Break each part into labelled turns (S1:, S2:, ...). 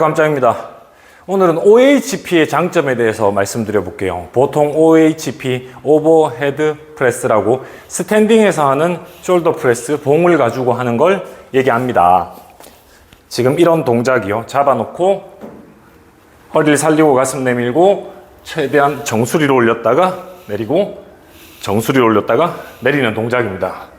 S1: 감장입니다. 오늘은 OHP의 장점에 대해서 말씀드려 볼게요. 보통 OHP, 오버헤드 프레스라고 스탠딩에서 하는 숄더 프레스, 봉을 가지고 하는 걸 얘기합니다. 지금 이런 동작이요. 잡아놓고 허리를 살리고 가슴 내밀고 최대한 정수리로 올렸다가 내리고 정수리로 올렸다가 내리는 동작입니다.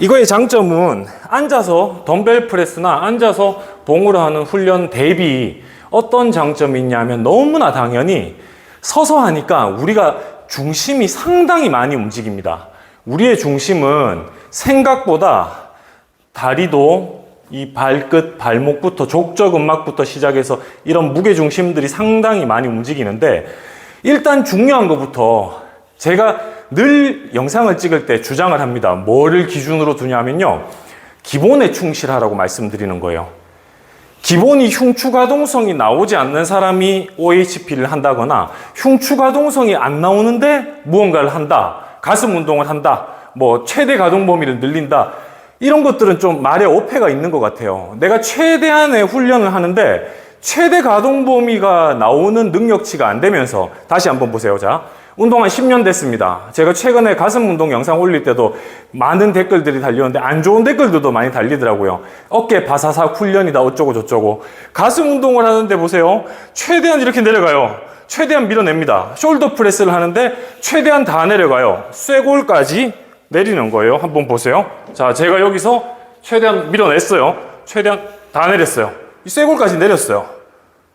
S1: 이거의 장점은 앉아서 덤벨 프레스나 앉아서 봉으로 하는 훈련 대비 어떤 장점이 있냐면 너무나 당연히 서서 하니까 우리가 중심이 상당히 많이 움직입니다. 우리의 중심은 생각보다 다리도 이 발끝, 발목부터 족저근막부터 시작해서 이런 무게 중심들이 상당히 많이 움직이는데 일단 중요한 것부터 제가 늘 영상을 찍을 때 주장을 합니다. 뭐를 기준으로 두냐면요. 기본에 충실하라고 말씀드리는 거예요. 기본이 흉추가동성이 나오지 않는 사람이 OHP를 한다거나 흉추가동성이 안 나오는데 무언가를 한다. 가슴 운동을 한다. 뭐 최대 가동 범위를 늘린다. 이런 것들은 좀 말에 오해가 있는 것 같아요. 내가 최대한의 훈련을 하는데 최대 가동 범위가 나오는 능력치가 안 되면서 다시 한번 보세요. 자, 운동 한 10년 됐습니다. 제가 최근에 가슴 운동 영상 올릴 때도 많은 댓글들이 달렸는데 안 좋은 댓글들도 많이 달리더라고요. 어깨 바사삭 훈련이다 어쩌고 저쩌고. 가슴 운동을 하는데 보세요. 최대한 이렇게 내려가요. 최대한 밀어냅니다. 숄더 프레스를 하는데 최대한 다 내려가요. 쇄골까지 내리는 거예요. 한번 보세요. 자, 제가 여기서 최대한 밀어냈어요. 최대한 다 내렸어요. 이 쇄골까지 내렸어요.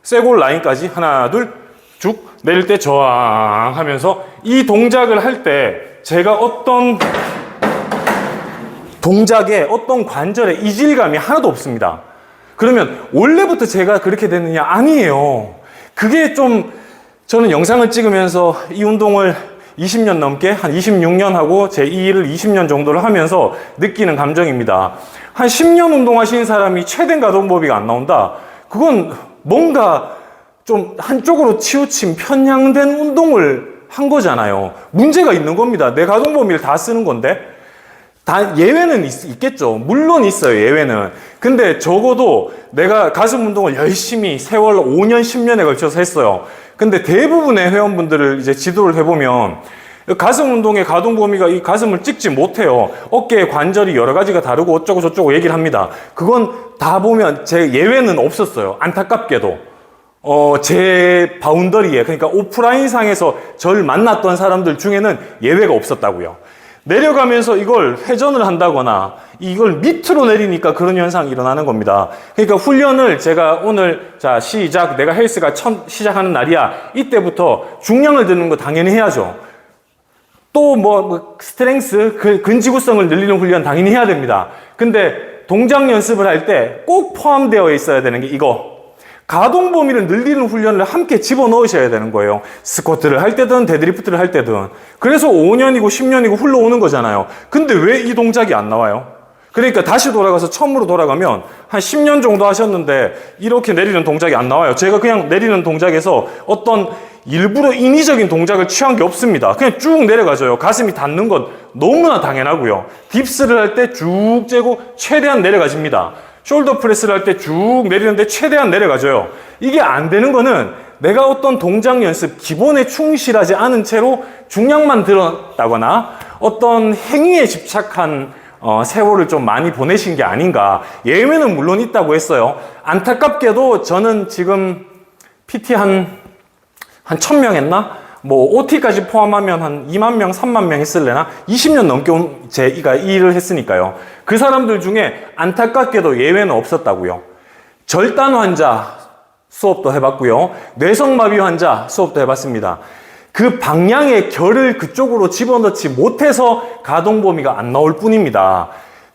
S1: 쇄골 라인까지 하나, 둘, 쭉 내릴 때 저항 하면서 이 동작을 할 때 제가 어떤 동작에 어떤 관절에 이질감이 하나도 없습니다. 그러면 원래부터 제가 그렇게 됐느냐? 아니에요. 그게 좀 저는 영상을 찍으면서 이 운동을 20년 넘게 한 26년 하고 제이 일을 20년 정도를 하면서 느끼는 감정입니다. 한 10년 운동하시는 사람이 최대 가동 범위가 안 나온다. 그건 뭔가 좀 한쪽으로 치우친 편향된 운동을 한 거잖아요. 문제가 있는 겁니다. 내 가동 범위를 다 쓰는 건데. 다 예외는 있, 겠죠 물론 있어요. 예외는. 근데 적어도 내가 가슴 운동을 열심히 세월 5년, 10년에 걸쳐서 했어요. 근데 대부분의 회원분들을 이제 지도를 해보면 가슴 운동의 가동 범위가 이 가슴을 찍지 못해요. 어깨의 관절이 여러 가지가 다르고 어쩌고 저쩌고 얘기를 합니다. 그건 다 보면 제 예외는 없었어요. 안타깝게도. 어, 제 바운더리에, 그러니까 오프라인 상에서 절 만났던 사람들 중에는 예외가 없었다고요. 내려가면서 이걸 회전을 한다거나 이걸 밑으로 내리니까 그런 현상이 일어나는 겁니다. 그러니까 훈련을 제가 오늘 자 시작 내가 헬스가 첫 시작하는 날이야 이때부터 중량을 드는 거 당연히 해야죠. 또 뭐 스트렝스 그 근지구성을 늘리는 훈련 당연히 해야 됩니다. 근데 동작 연습을 할 때 꼭 포함되어 있어야 되는 게 이거 가동 범위를 늘리는 훈련을 함께 집어넣으셔야 되는 거예요. 스쿼트를 할 때든 데드리프트를 할 때든. 그래서 5년이고 10년이고 흘러오는 거잖아요. 근데 왜 이 동작이 안 나와요? 그러니까 다시 돌아가서 처음으로 돌아가면 한 10년 정도 하셨는데 이렇게 내리는 동작이 안 나와요. 제가 그냥 내리는 동작에서 어떤 일부러 인위적인 동작을 취한 게 없습니다. 그냥 쭉 내려가줘요. 가슴이 닿는 건 너무나 당연하고요. 딥스를 할 때 쭉 재고 최대한 내려가집니다. 숄더 프레스를 할 때 쭉 내리는데 최대한 내려가줘요. 이게 안 되는 거는 내가 어떤 동작 연습 기본에 충실하지 않은 채로 중량만 들었다거나 어떤 행위에 집착한 어, 세월을 좀 많이 보내신 게 아닌가. 예외는 물론 있다고 했어요. 안타깝게도 저는 지금 PT 한, 한 1000명 했나? 뭐, OT까지 포함하면 한 2만 명, 3만 명 했을래나? 20년 넘게 온 제가 이 일을 했으니까요. 그 사람들 중에 안타깝게도 예외는 없었다고요. 절단 환자 수업도 해봤고요. 뇌성마비 환자 수업도 해봤습니다. 그 방향의 결을 그쪽으로 집어넣지 못해서 가동 범위가 안 나올 뿐입니다.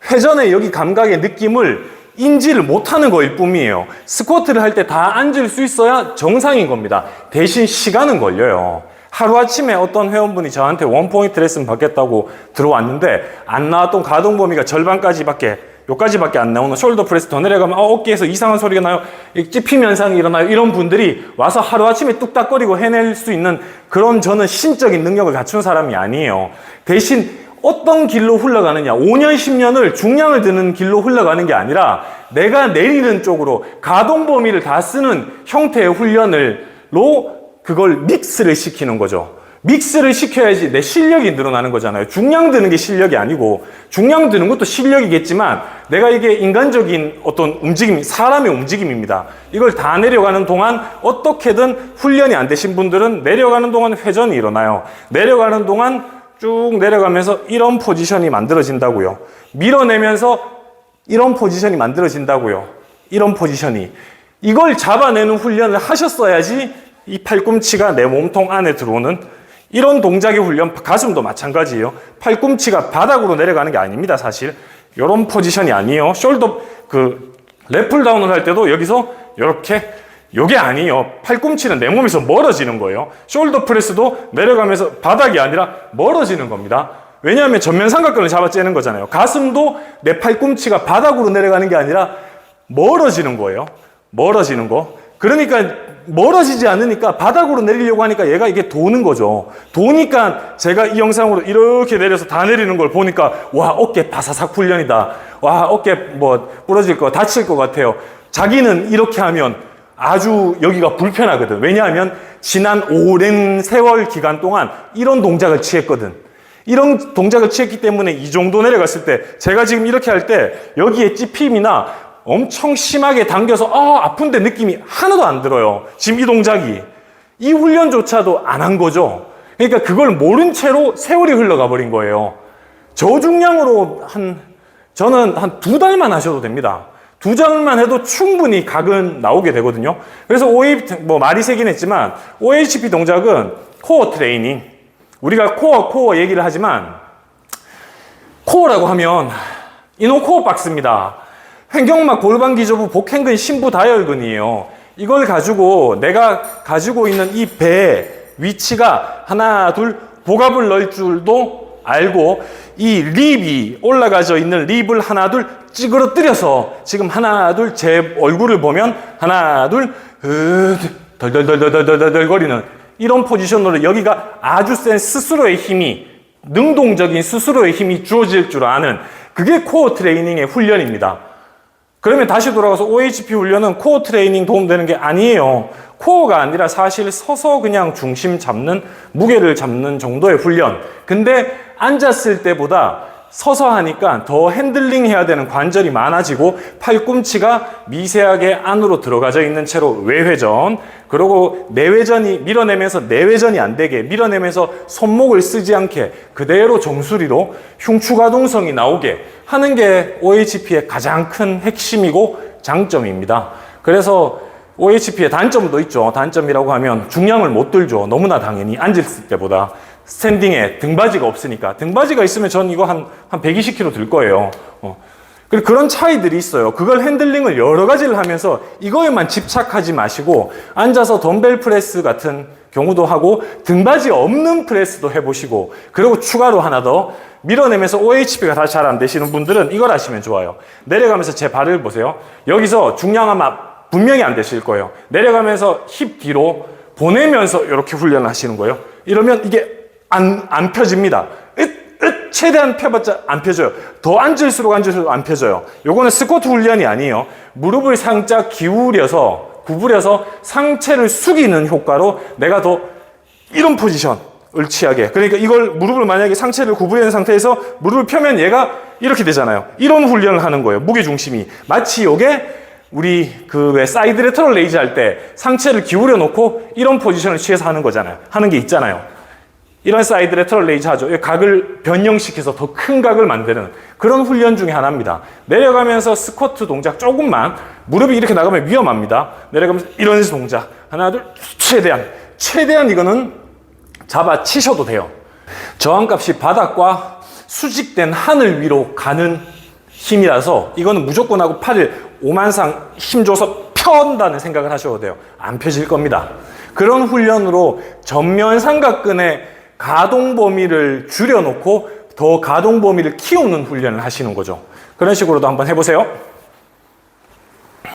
S1: 회전의 여기 감각의 느낌을 인지를 못하는 거일 뿐이에요. 스쿼트를 할 때 다 앉을 수 있어야 정상인 겁니다. 대신 시간은 걸려요. 하루아침에 어떤 회원분이 저한테 원포인트 레슨 받겠다고 들어왔는데 안 나왔던 가동 범위가 절반까지밖에 요까지밖에 안 나오는 숄더 프레스 더 내려가면 어, 어깨에서 이상한 소리가 나요. 찝힘 현상이 일어나요. 이런 분들이 와서 하루아침에 뚝딱거리고 해낼 수 있는 그런 저는 신적인 능력을 갖춘 사람이 아니에요. 대신 어떤 길로 흘러가느냐. 5년, 10년을 중량을 드는 길로 흘러가는 게 아니라 내가 내리는 쪽으로 가동 범위를 다 쓰는 형태의 훈련을 로 그걸 믹스를 시키는 거죠. 믹스를 시켜야지 내 실력이 늘어나는 거잖아요. 중량 드는 게 실력이 아니고 중량 드는 것도 실력이겠지만 내가 이게 인간적인 어떤 움직임, 사람의 움직임입니다. 이걸 다 내려가는 동안 어떻게든 훈련이 안 되신 분들은 내려가는 동안 회전이 일어나요. 내려가는 동안 쭉 내려가면서 이런 포지션이 만들어진다고요. 밀어내면서 이런 포지션이 만들어진다고요. 이런 포지션이. 이걸 잡아내는 훈련을 하셨어야지 이 팔꿈치가 내 몸통 안에 들어오는 이런 동작의 훈련, 가슴도 마찬가지예요. 팔꿈치가 바닥으로 내려가는 게 아닙니다, 사실. 이런 포지션이 아니에요. 숄더, 그, 랩풀 다운을 할 때도 여기서 이렇게, 요게 아니에요. 팔꿈치는 내 몸에서 멀어지는 거예요. 숄더 프레스도 내려가면서 바닥이 아니라 멀어지는 겁니다. 왜냐하면 전면 삼각근을 잡아 째는 거잖아요. 가슴도 내 팔꿈치가 바닥으로 내려가는 게 아니라 멀어지는 거예요. 멀어지는 거. 그러니까 멀어지지 않으니까 바닥으로 내리려고 하니까 얘가 이게 도는 거죠. 도니까 제가 이 영상으로 이렇게 내려서 다 내리는 걸 보니까 와 어깨 바사삭 훈련이다. 와 어깨 뭐 부러질 거 다칠 것 같아요. 자기는 이렇게 하면 아주 여기가 불편하거든. 왜냐하면 지난 오랜 세월 기간 동안 이런 동작을 취했거든. 이런 동작을 취했기 때문에 이 정도 내려갔을 때 제가 지금 이렇게 할 때 여기에 찝힘이나 엄청 심하게 당겨서 아 아픈데 느낌이 하나도 안 들어요. 지금 이 동작이 이 훈련조차도 안 한 거죠. 그러니까 그걸 모른 채로 세월이 흘러가 버린 거예요. 저중량으로 한 저는 한 두 달만 하셔도 됩니다. 두 달만 해도 충분히 각은 나오게 되거든요. 그래서 OH 뭐 말이 세긴 했지만 OHP 동작은 코어 트레이닝. 우리가 코어 코어 얘기를 하지만 코어라고 하면 이노 코어 박스입니다. 횡격막 골반 기저부 복행근 심부 다혈근이에요. 이걸 가지고 내가 가지고 있는 이배 위치가 하나 둘 복압을 넣을 줄도 알고 이 립이 올라가져 있는 립을 하나 둘 찌그러뜨려서 지금 하나 둘 제 얼굴을 보면 하나 둘 으, 덜덜덜덜덜덜덜 거리는 이런 포지션으로 여기가 아주 센 스스로의 힘이 능동적인 스스로의 힘이 주어질 줄 아는 그게 코어 트레이닝의 훈련입니다. 그러면 다시 돌아가서 OHP 훈련은 코어 트레이닝 도움되는 게 아니에요. 코어가 아니라 사실 서서 그냥 중심 잡는, 무게를 잡는 정도의 훈련. 근데 앉았을 때보다 서서 하니까 더 핸들링 해야 되는 관절이 많아지고 팔꿈치가 미세하게 안으로 들어가져 있는 채로 외회전 그리고 내회전이 밀어내면서 내회전이 안 되게 밀어내면서 손목을 쓰지 않게 그대로 정수리로 흉추가동성이 나오게 하는 게 OHP의 가장 큰 핵심이고 장점입니다. 그래서 OHP의 단점도 있죠. 단점이라고 하면 중량을 못 들죠. 너무나 당연히 앉았을 때보다. 스탠딩에 등받이가 없으니까. 등받이가 있으면 전 이거 한, 한 120kg 들 거예요. 어. 그리고 그런 차이들이 있어요. 그걸 핸들링을 여러 가지를 하면서 이거에만 집착하지 마시고 앉아서 덤벨 프레스 같은 경우도 하고 등받이 없는 프레스도 해보시고 그리고 추가로 하나 더 밀어내면서 OHP가 다시 잘 안 되시는 분들은 이걸 하시면 좋아요. 내려가면서 제 발을 보세요. 여기서 중량 아마 분명히 안 되실 거예요. 내려가면서 힙 뒤로 보내면서 이렇게 훈련을 하시는 거예요. 이러면 이게 안, 안 펴집니다. 으, 으, 최대한 펴봤자 안 펴져요. 더 앉을수록 앉을수록 안 펴져요. 요거는 스쿼트 훈련이 아니에요. 무릎을 살짝 기울여서, 구부려서 상체를 숙이는 효과로 내가 더 이런 포지션을 취하게. 그러니까 이걸 무릎을 만약에 상체를 구부리는 상태에서 무릎을 펴면 얘가 이렇게 되잖아요. 이런 훈련을 하는 거예요. 무게 중심이. 마치 요게 우리 그 왜 사이드 레터럴 레이즈 할 때 상체를 기울여 놓고 이런 포지션을 취해서 하는 거잖아요. 하는 게 있잖아요. 이런 사이드 레터럴 레이즈 하죠. 각을 변형시켜서 더 큰 각을 만드는 그런 훈련 중에 하나입니다. 내려가면서 스쿼트 동작 조금만 무릎이 이렇게 나가면 위험합니다. 내려가면서 이런 동작 하나 둘 최대한 최대한 이거는 잡아 치셔도 돼요. 저항값이 바닥과 수직된 하늘 위로 가는 힘이라서 이거는 무조건 하고 팔을 오만상 힘줘서 펴온다는 생각을 하셔도 돼요. 안 펴질 겁니다. 그런 훈련으로 전면 삼각근의 가동 범위를 줄여놓고 더 가동 범위를 키우는 훈련을 하시는 거죠. 그런 식으로도 한번 해보세요.